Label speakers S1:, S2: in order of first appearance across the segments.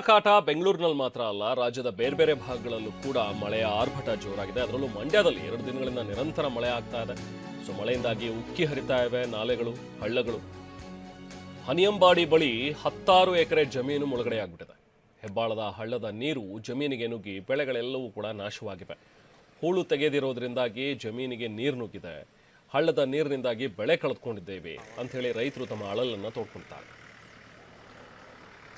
S1: ಕಾಟ ಬೆಂಗಳೂರಿನಲ್ಲಿ ಮಾತ್ರ ಅಲ್ಲ, ರಾಜ್ಯದ ಬೇರೆ ಬೇರೆ ಭಾಗಗಳಲ್ಲೂ ಕೂಡ ಮಳೆಯ ಆರ್ಭಟ ಜೋರಾಗಿದೆ. ಅದರಲ್ಲೂ ಮಂಡ್ಯದಲ್ಲಿ ಎರಡು ದಿನಗಳಿಂದ ನಿರಂತರ ಮಳೆ ಆಗ್ತಾ ಇದೆ. ಸೊ, ಮಳೆಯಿಂದಾಗಿ ಉಕ್ಕಿ ಹರಿತಾ ಇವೆ ನಾಲೆಗಳು, ಹಳ್ಳಗಳು. ಹನಿಯಂಬಾಡಿ ಬಳಿ ಹತ್ತಾರು ಎಕರೆ ಜಮೀನು ಮುಳುಗಡೆಯಾಗ್ಬಿಟ್ಟಿದೆ. ಹೆಬ್ಬಾಳದ ಹಳ್ಳದ ನೀರು ಜಮೀನಿಗೆ ನುಗ್ಗಿ ಬೆಳೆಗಳೆಲ್ಲವೂ ಕೂಡ ನಾಶವಾಗಿವೆ. ಹೂಳು ತೆಗೆದಿರೋದ್ರಿಂದಾಗಿ ಜಮೀನಿಗೆ ನೀರು ನುಗ್ಗಿದೆ. ಹಳ್ಳದ ನೀರಿನಿಂದಾಗಿ ಬೆಳೆ ಕಳೆದುಕೊಂಡಿದ್ದೇವೆ ಅಂಥೇಳಿ ರೈತರು ತಮ್ಮ ಅಳಲನ್ನು ತೋಡ್ಕೊಳ್ತಾರೆ.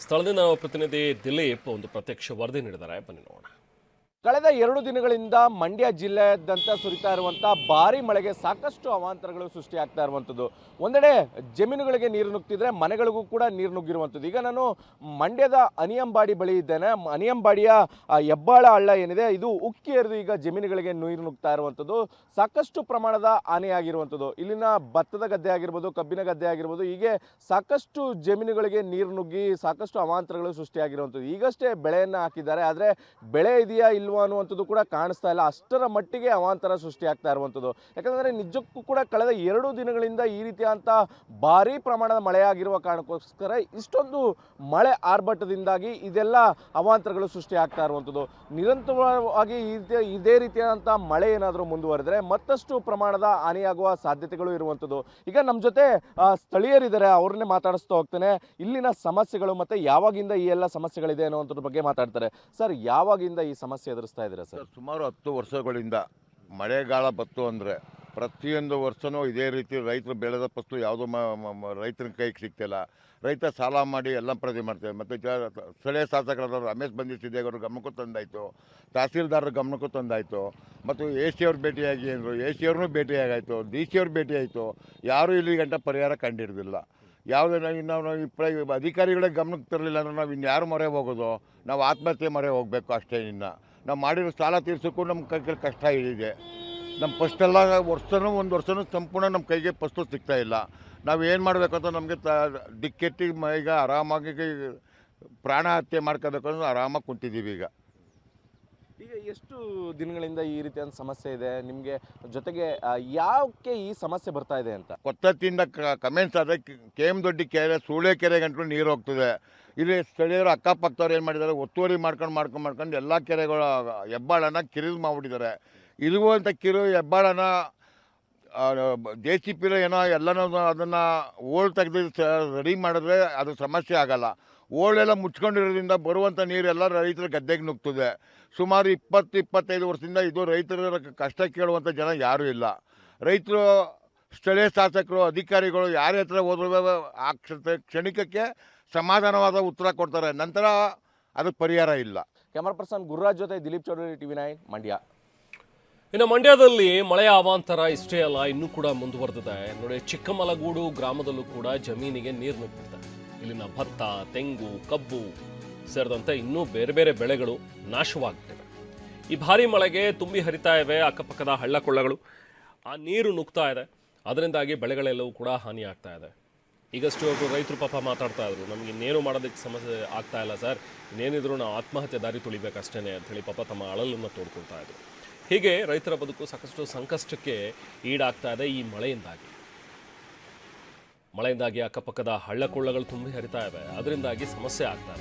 S1: ಸ್ಥಳದಿಂದ ನಾವು ಪ್ರತಿನಿಧಿ ದಿಲೀಪ್ ಒಂದು ಪ್ರತ್ಯಕ್ಷ ವರದಿ ನೀಡಿದ್ದಾರೆ. ಬನ್ನಿ ನೋಡೋಣ.
S2: ಕಳೆದ ಎರಡು ದಿನಗಳಿಂದ ಮಂಡ್ಯ ಜಿಲ್ಲೆಯಾದ್ಯಂತ ಸುರಿತಾ ಇರುವಂಥ ಭಾರಿ ಮಳೆಗೆ ಸಾಕಷ್ಟು ಅವಾಂತರಗಳು ಸೃಷ್ಟಿಯಾಗ್ತಾ ಇರುವಂಥದ್ದು. ಒಂದೆಡೆ ಜಮೀನುಗಳಿಗೆ ನೀರು ನುಗ್ತಿದ್ರೆ ಮನೆಗಳಿಗೂ ಕೂಡ ನೀರು ನುಗ್ಗಿರುವಂಥದ್ದು. ಈಗ ನಾನು ಮಂಡ್ಯದ ಅನಿಯಂಬಾಡಿ ಬಳಿ ಇದ್ದೇನೆ. ಅನಿಯಂಬಾಡಿಯ ಹೆಬ್ಬಾಳ ಹಳ್ಳ ಏನಿದೆ, ಇದು ಉಕ್ಕಿ ಹರಿದು ಈಗ ಜಮೀನುಗಳಿಗೆ ನೀರು ನುಗ್ತಾ ಇರುವಂಥದ್ದು. ಸಾಕಷ್ಟು ಪ್ರಮಾಣದ ಹಾನಿಯಾಗಿರುವಂಥದ್ದು ಇಲ್ಲಿನ ಭತ್ತದ ಗದ್ದೆ ಆಗಿರ್ಬೋದು, ಕಬ್ಬಿನ ಗದ್ದೆ ಆಗಿರ್ಬೋದು, ಹೀಗೆ ಸಾಕಷ್ಟು ಜಮೀನುಗಳಿಗೆ ನೀರು ನುಗ್ಗಿ ಸಾಕಷ್ಟು ಅವಾಂತರಗಳು ಸೃಷ್ಟಿಯಾಗಿರುವಂಥದ್ದು. ಈಗಷ್ಟೇ ಬೆಳೆಯನ್ನು ಹಾಕಿದ್ದಾರೆ. ಆದರೆ ಬೆಳೆ ಇದೆಯಾ ಇಲ್ವಾ ಅನ್ನುವಂಥದ್ದು ಕೂಡ ಕಾಣಿಸ್ತಾ ಇಲ್ಲ. ಅಷ್ಟರ ಮಟ್ಟಿಗೆ ಅವಾಂತರ ಸೃಷ್ಟಿಯಾಗ್ತಾ ಇರುವಂಥದ್ದು. ಯಾಕಂದರೆ ನಿಜಕ್ಕೂ ಕೂಡ ಕಳೆದ ಎರಡು ದಿನಗಳಿಂದ ಈ ರೀತಿಯಾದಂಥ ಭಾರೀ ಪ್ರಮಾಣದ ಮಳೆಯಾಗಿರುವ ಕಾರಣಕ್ಕೋಸ್ಕರ ಇಷ್ಟೊಂದು ಮಳೆ ಆರ್ಭಟದಿಂದಾಗಿ ಇದೆಲ್ಲ ಅವಾಂತರಗಳು ಸೃಷ್ಟಿಯಾಗ್ತಾ ಇರುವಂಥದ್ದು. ನಿರಂತರವಾಗಿ ಈ ರೀತಿಯ, ಇದೇ ರೀತಿಯಾದಂಥ ಮಳೆ ಏನಾದರೂ ಮುಂದುವರೆದರೆ ಮತ್ತಷ್ಟು ಪ್ರಮಾಣದ ಹಾನಿಯಾಗುವ ಸಾಧ್ಯತೆಗಳು ಇರುವಂಥದ್ದು. ಈಗ ನಮ್ಮ ಜೊತೆ ಸ್ಥಳೀಯರಿದ್ದಾರೆ. ಅವ್ರನ್ನೇ ಮಾತಾಡಿಸ್ತಾ ಹೋಗ್ತೇನೆ. ಇಲ್ಲಿನ ಸಮಸ್ಯೆಗಳು ಮತ್ತು ಯಾವಾಗಿಂದ ಈ ಎಲ್ಲ ಸಮಸ್ಯೆಗಳಿದೆ ಅನ್ನೋದ್ರ ಬಗ್ಗೆ ಮಾತಾಡ್ತಾರೆ. ಸರ್, ಯಾವಾಗಿಂದ ಈ ಸಮಸ್ಯೆ ಎದುರಿಸ್ತಾ ಇದ್ದೀರಾ ಸರ್?
S3: ಸುಮಾರು ಹತ್ತು ವರ್ಷಗಳಿಂದ ಮಳೆಗಾಲ ಬತ್ತು ಅಂದರೆ ಪ್ರತಿಯೊಂದು ವರ್ಷವೂ ಇದೇ ರೀತಿ ರೈತರು ಬೆಳೆದ ಫಸ್ಲು ಯಾವುದೋ ರೈತನ ಕೈಗೆ ಸಿಗ್ತಿಲ್ಲ. ರೈತ ಸಾಲ ಮಾಡಿ ಎಲ್ಲ ಪ್ರತಿ ಮಾಡ್ತೇವೆ. ಮತ್ತು ಜ, ಸ್ಥಳೀಯ ಶಾಸಕರಾದ ರಮೇಶ್ ಬಂದಿಸಿದ್ದೇಗೌಡರ ಗಮನಕ್ಕೂ ತಂದಾಯಿತು. ತಹಸೀಲ್ದಾರರ ಗಮನಕ್ಕೂ ತಂದಾಯಿತು. ಮತ್ತು ಎ ಸಿ ಅವ್ರು ಭೇಟಿಯಾಗಿ ಅಂದರು. ಎ ಸಿ ಅವ್ರನ್ನೂ ಭೇಟಿಯಾಗಾಯಿತು. ಡಿ ಸಿ ಅವ್ರು ಭೇಟಿಯಾಯಿತು. ಯಾರೂ ಇಲ್ಲಿ ಗಂಟ ಪರಿಹಾರ ಕಂಡಿರೋದಿಲ್ಲ. ಯಾವುದೇ ನಾವು ಇನ್ನು ನಾವು ಇಪ್ಪ ಅಧಿಕಾರಿಗಳೇ ಗಮನಕ್ಕೆ ತರಲಿಲ್ಲ ಅಂದ್ರೆ ನಾವು ಇನ್ಯಾರು ಮೊರೆ ಹೋಗೋದು? ನಾವು ಆತ್ಮಹತ್ಯೆ ಮೊರೆ ಹೋಗಬೇಕು ಅಷ್ಟೇ ಇನ್ನು. ನಾವು ಮಾಡಿರೋ ಸಾಲ ತೀರ್ಸೋಕ್ಕೂ ನಮ್ಮ ಕೈಗೆ ಕಷ್ಟ ಇದೆ. ನಮ್ಮ ಫಸ್ಟೆಲ್ಲ ವರ್ಷನೂ ಒಂದು ವರ್ಷನೂ ಸಂಪೂರ್ಣ ನಮ್ಮ ಕೈಗೆ ಫಸ್ಟು ಸಿಗ್ತಾ ಇಲ್ಲ. ನಾವು ಏನು ಮಾಡಬೇಕು ಅಂತ ನಮಗೆ ತ ದಿಕ್ಕೆಟ್ಟಿ ಮ ಈಗ ಆರಾಮಾಗಿ ಪ್ರಾಣ ಹತ್ಯೆ ಮಾಡ್ಕೋಬೇಕು ಅಂದ್ರೆ ಆರಾಮಾಗಿ ಕುಂತಿದ್ದೀವಿ ಈಗ.
S2: ಈಗ ಎಷ್ಟು ದಿನಗಳಿಂದ ಈ ರೀತಿಯಾದ ಸಮಸ್ಯೆ ಇದೆ? ನಿಮಗೆ ಜೊತೆಗೆ ಯಾವಕ್ಕೆ ಯಾಕೆ ಈ ಸಮಸ್ಯೆ ಬರ್ತಾ ಇದೆ ಅಂತ?
S3: ಕೊತ್ತತ್ತಿಂದ ಕಮೆಂಟ್ಸ್ ಆದರೆ ಕೆ ಎಂ ದೊಡ್ಡಿ ಕೆರೆ ಸೂಳೆ ಕೆರೆ ಗಂಟಲು ನೀರು ಹೋಗ್ತದೆ. ಇಲ್ಲಿ ಸ್ಥಳೀಯರು ಅಕ್ಕಪಕ್ಕದವ್ರು ಏನು ಮಾಡಿದ್ದಾರೆ, ಒತ್ತುವರಿ ಮಾಡ್ಕೊಂಡು ಮಾಡ್ಕೊಂಡು ಮಾಡ್ಕೊಂಡು ಎಲ್ಲ ಕೆರೆಗಳ ಹೆಬ್ಬಾಳನ ಕಿರಿದು ಮಾಡಿಬಿಟ್ಟಿದ್ದಾರೆ. ಇರುವಂಥ ಕಿರು ಹೆಬ್ಬಾಳನ ಜೆ ಸಿ ಪಿರ ಏನೋ ಎಲ್ಲನೂ ಅದನ್ನು ಓಲ್ ತೆಗೆದು ರೆಡಿ ಮಾಡಿದ್ರೆ ಅದು ಸಮಸ್ಯೆ ಆಗಲ್ಲ. ಓಳೆಲ್ಲ ಮುಚ್ಕೊಂಡಿರೋದ್ರಿಂದ ಬರುವಂಥ ನೀರೆಲ್ಲ ರೈತರ ಗದ್ದೆಗೆ ನುಗ್ತದೆ ಸುಮಾರು ಇಪ್ಪತ್ತು, ಇಪ್ಪತ್ತೈದು ವರ್ಷದಿಂದ ಇದು ರೈತರ ಕಷ್ಟ ಕೇಳುವಂಥ ಜನ ಯಾರೂ ಇಲ್ಲ. ರೈತರು ಸ್ಥಳೀಯ ಶಾಸಕರು ಅಧಿಕಾರಿಗಳು ಯಾರ ಹತ್ರ ಹೋದ್ರೂ ಆ ಕ್ಷ- ಕ್ಷಣಿಕಕ್ಕೆ ಸಮಾಧಾನವಾದ ಉತ್ತರ ಕೊಡ್ತಾರೆ. ನಂತರ ಅದಕ್ಕೆ ಪರಿಹಾರ ಇಲ್ಲ.
S2: ಕ್ಯಾಮರಾ ಪರ್ಸನ್ ಗುರುರಾಜ್ ಜೊತೆ ದಿಲೀಪ್ ಚೌಧರಿ ಟಿವಿ ನೈನ್ ಮಂಡ್ಯ.
S1: ಇನ್ನು ಮಂಡ್ಯದಲ್ಲಿ ಮಳೆಯ ಅವಾಂತರ ಇಷ್ಟೇ ಅಲ್ಲ ಇನ್ನೂ ಕೂಡ ಮುಂದುವರೆದಿದೆ. ನೋಡಿ ಚಿಕ್ಕಮಲಗೂಡು ಗ್ರಾಮದಲ್ಲೂ ಕೂಡ ಜಮೀನಿಗೆ ನೀರು ನುಗ್ಗಿದೆ ಇಲ್ಲಿನ ಭತ್ತ ತೆಂಗು ಕಬ್ಬು ಸೇರಿದಂತೆ ಇನ್ನೂ ಬೇರೆ ಬೇರೆ ಬೆಳೆಗಳು ನಾಶವಾಗುತ್ತಿವೆ ಈ ಭಾರಿ ಮಳೆಗೆ ತುಂಬಿ ಹರಿತಾ ಇವೆ ಅಕ್ಕಪಕ್ಕದ ಹಳ್ಳ ಕೊಳ್ಳಗಳು. ಆ ನೀರು ನುಗ್ತಾ ಇದೆ. ಅದರಿಂದಾಗಿ ಬೆಳೆಗಳೆಲ್ಲವೂ ಕೂಡ ಹಾನಿ ಆಗ್ತಾ ಇದೆ. ಈಗಷ್ಟು ಅವರು ರೈತರು ಪಾಪ ಮಾತಾಡ್ತಾ ಇದ್ರು, ನಮಗೆ ಇನ್ನೇನು ಮಾಡೋದಕ್ಕೆ ಸಮಸ್ಯೆ ಆಗ್ತಾ ಇಲ್ಲ ಸರ್, ಇನ್ನೇನಿದ್ರು ನಾವು ಆತ್ಮಹತ್ಯೆ ದಾರಿ ತುಳಿಬೇಕಷ್ಟೇ ಅಂತೇಳಿ ಪಾಪ ತಮ್ಮ ಅಳಲನ್ನು ತೋಡ್ಕೊಳ್ತಾ ಇದ್ರು. ಹೀಗೆ ರೈತರ ಬದುಕು ಸಾಕಷ್ಟು ಸಂಕಷ್ಟಕ್ಕೆ ಈಡಾಗ್ತಾ ಇದೆ ಈ ಮಳೆಯಿಂದಾಗಿ. ಮಳೆಯಿಂದಾಗಿ ಅಕ್ಕಪಕ್ಕದ ಹಳ್ಳಕೊಳ್ಳಗಳು ತುಂಬಿ ಹರಿತಾ ಇವೆ, ಅದರಿಂದಾಗಿ ಸಮಸ್ಯೆ ಆಗ್ತಾ